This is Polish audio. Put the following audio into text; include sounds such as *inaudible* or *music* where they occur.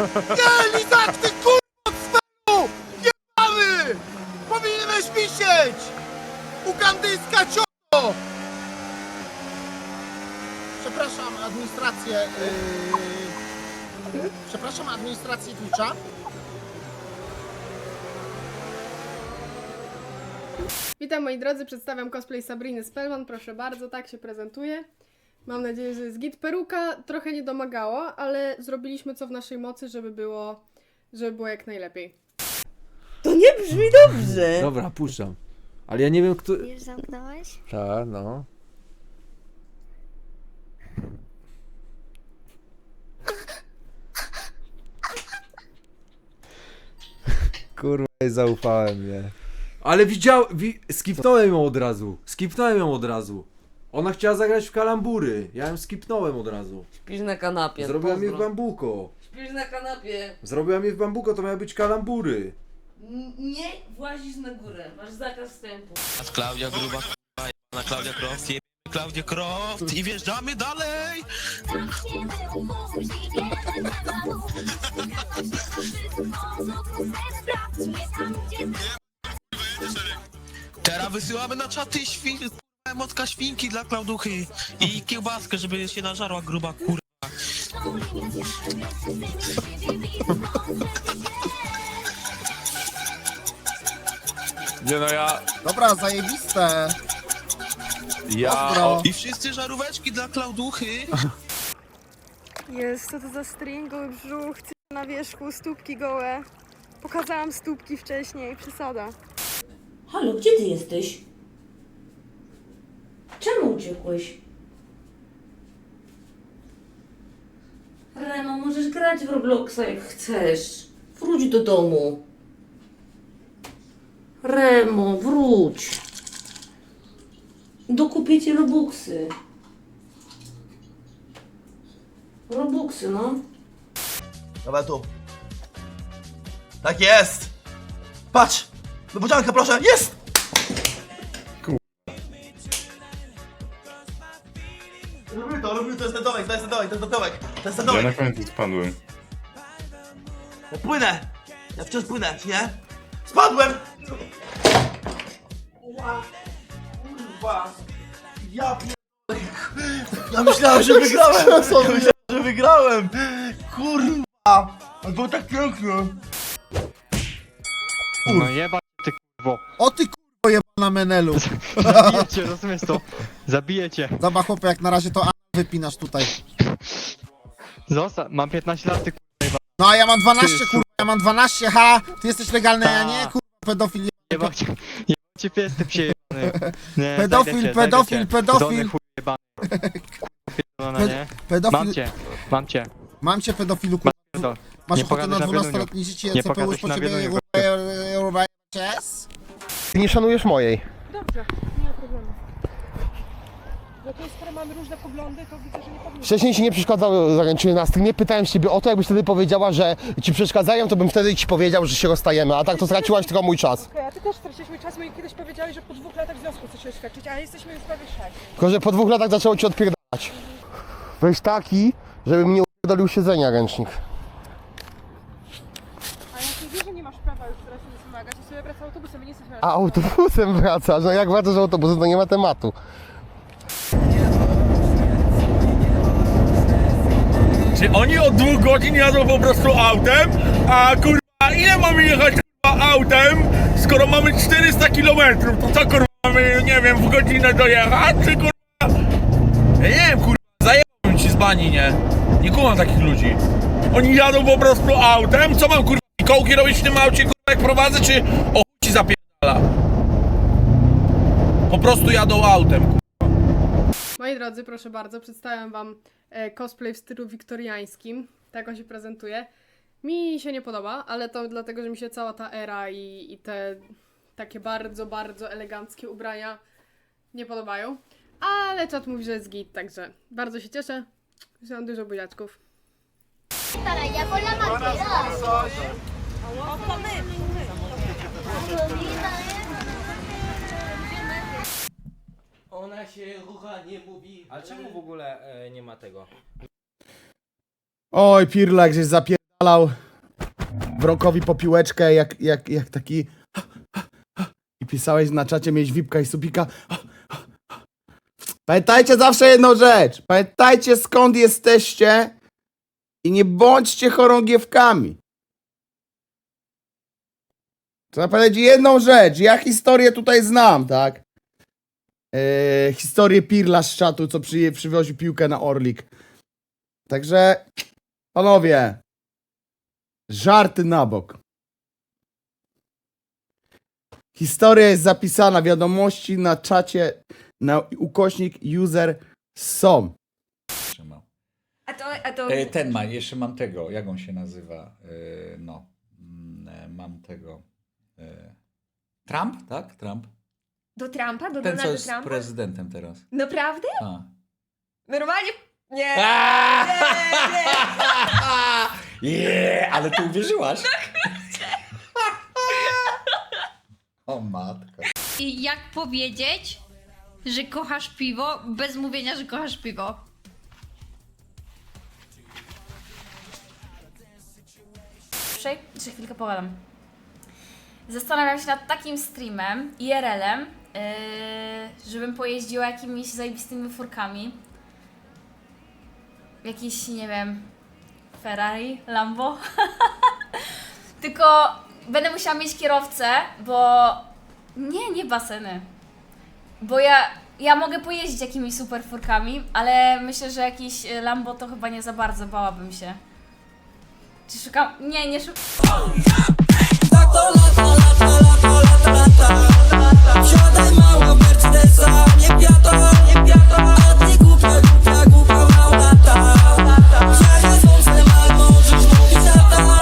Nie, Lizak, ty kurwa cfelu! Jebany! Powinieneś wisieć! Ugandyjska cioto! Przepraszam administrację... Yy... Przepraszam administrację Twitcha. Witam moi drodzy, przedstawiam cosplay Sabriny Spellman, proszę bardzo, tak się prezentuje. Mam nadzieję, że jest git. Peruka trochę nie domagało, ale zrobiliśmy co w naszej mocy, żeby było, żeby było jak najlepiej. To nie brzmi dobrze. Dobra, puszczam. Ale ja nie wiem, kto... Już zamknąłeś? Tak, no. Kurwa, zaufałem, nie. Ale widział... Wi... Skipnąłem ją od razu. Skipnąłem ją od razu. Ona chciała zagrać w kalambury. Ja ją skipnąłem od razu. Śpisz na kanapie. Zrobiłam je w pozdro. bambuko. Śpisz na kanapie. Zrobiłam je w bambuko, to miały być kalambury. N- Nie włazisz na górę. Masz zakaz wstępu. Klaudia Gruba, k***a, na Klaudia Croft, je Klaudia Croft i wjeżdżamy dalej! Teraz wysyłamy na czaty świn... motka świnki dla Klauduchy i kiełbaskę, żeby się nażarła gruba kurwa. Nie no ja, Dobra, zajebiste. ja. I wszyscy żaróweczki dla Klauduchy. Jest, co to za string, goły brzuch, na wierzchu, stópki gołe. Pokazałam stópki wcześniej, przesada. Halo, gdzie ty jesteś? Czemu uciekłeś? Remo, możesz grać w Robloxa jak chcesz. Wróć do domu. Remo, wróć. Dokupię ci Robuxy. Robuxy, no. Dobra, tu. Tak jest! Patrz! Wypoczanka, proszę! Jest! To, jest ten domek, to jest ten domek, to jest ten domek, to jest ten ja na domek. końcu spadłem. Ja płynę! Ja wciąż płynę, czy nie? Spadłem! Ła, Kurwa! Ja. Ja myślałem, że wygrałem! Ja myślałem, że wygrałem! Kurwa! To było tak pięknie! No jeba ty kurwo. O ty kurwo jebana menelu. *laughs* Zabijecie, rozumiesz to? Zabijecie. Zobacz chłopie, jak na razie to a wypinasz tutaj. Zostaw, mam 15 lat, ty kurwa. No a ja mam 12 Ty, kurwa, ja mam 12, ha! Ty jesteś legalny, a ja nie, kurwa, pedofil. Jeba cię, jeba cię pies, ty przyjebany. *laughs* Nie, Pedofil, znajdę cię, pedofil, znajdę cię. pedofil. Zdolny chuj jebany. Kurwa pierdolona, Ped-? Pedofil, Mam cię, mam cię. mam cię pedofilu, kurwa. To. Masz Nie ochotę na pogadać na 12-letnie dzieci, Nie co to już pogadać po na ciebie kurwa? Ty nie szanujesz mojej. Dobrze. No to skoro mamy różne poglądy, to widzę, że nie powinno. Wcześniej ci nie przeszkadzały zaręczyny na streamie. Pytałem się ciebie o to, jakbyś wtedy powiedziała, że ci przeszkadzają, to bym wtedy ci powiedział, że się rozstajemy, a tak to straciłaś tylko mój czas. Okej, a ty też straciłeś mój czas, bo mi kiedyś powiedziałeś, że po dwóch latach związku chcesz się oświadczyć, a jesteśmy już prawie sześć. Tylko, że po dwóch latach zaczęło ci odpierdalać. Weź taki, żeby mi nie upierdolił siedzenia ręcznik. A jak nie wiesz, że nie masz prawa już teraz się wymagać, to sobie wraca autobusem nie jesteśmy A autobusem wracasz, no jak wracasz autobusem, to nie ma tematu. Czy oni od dwóch godzin jadą po prostu autem? A kurwa, ile mamy jechać kurwa autem, skoro mamy 400 km? To co kurwa mamy, nie wiem, w godzinę dojechać, czy kurwa... Ja nie wiem kurwa, zajebałem ci z bani, nie? Nie kumam takich ludzi. Oni jadą po prostu autem, co mam kurwa, kołki robić w tym aucie kurwa jak prowadzę, czy o ci zapierdala? Po prostu jadą autem, Moi drodzy, proszę bardzo, przedstawiam wam e, cosplay w stylu wiktoriańskim. Tak on się prezentuje. Mi się nie podoba, ale to dlatego, że mi się cała ta era i, i te takie bardzo, bardzo eleganckie ubrania nie podobają. Ale czat mówi, że jest git, także bardzo się cieszę. że Mam dużo buziaczków. Para allá la. Ona się rucha, nie mówi. Ale czemu w ogóle e, nie ma tego? Oj, Pirlak, żeś zapierdalał Wronkowi po piłeczkę, jak, jak, jak taki... I pisałeś na czacie, mieć Wipka i Supika. Pamiętajcie zawsze jedną rzecz. Pamiętajcie skąd jesteście i nie bądźcie chorągiewkami. Trzeba powiedzieć jedną rzecz. Ja historię tutaj znam, tak? Eee, historię Pirla z czatu, co przy, przywoził piłkę na Orlik. Także, panowie, żarty na bok. Historia jest zapisana, wiadomości na czacie, na ukośnik user są. A to, a to... E, ten ma, jeszcze mam tego, jak on się nazywa? E, no, mm, e, mam tego. E, Trump, tak? Trump. Do Trumpa? Do Ten, co Donalda jest Trumpa? prezydentem teraz. Naprawdę? A. Normalnie? Nie. Yeah, *laughs* ale ty uwierzyłaś. *laughs* o matko. I jak powiedzieć, że kochasz piwo, bez mówienia, że kochasz piwo? Jeszcze chwilkę pogadam. Zastanawiam się nad takim streamem, IRL-em, yy, żebym pojeździła jakimiś zajebistymi furkami. Jakiś, nie wiem, Ferrari, Lambo. *laughs* Tylko będę musiała mieć kierowcę, bo... Nie, nie baseny. Bo ja, ja mogę pojeździć jakimiś super furkami, ale myślę, że jakiś y, Lambo to chyba nie za bardzo, bałabym się. Czy szukam? Nie, nie szukam.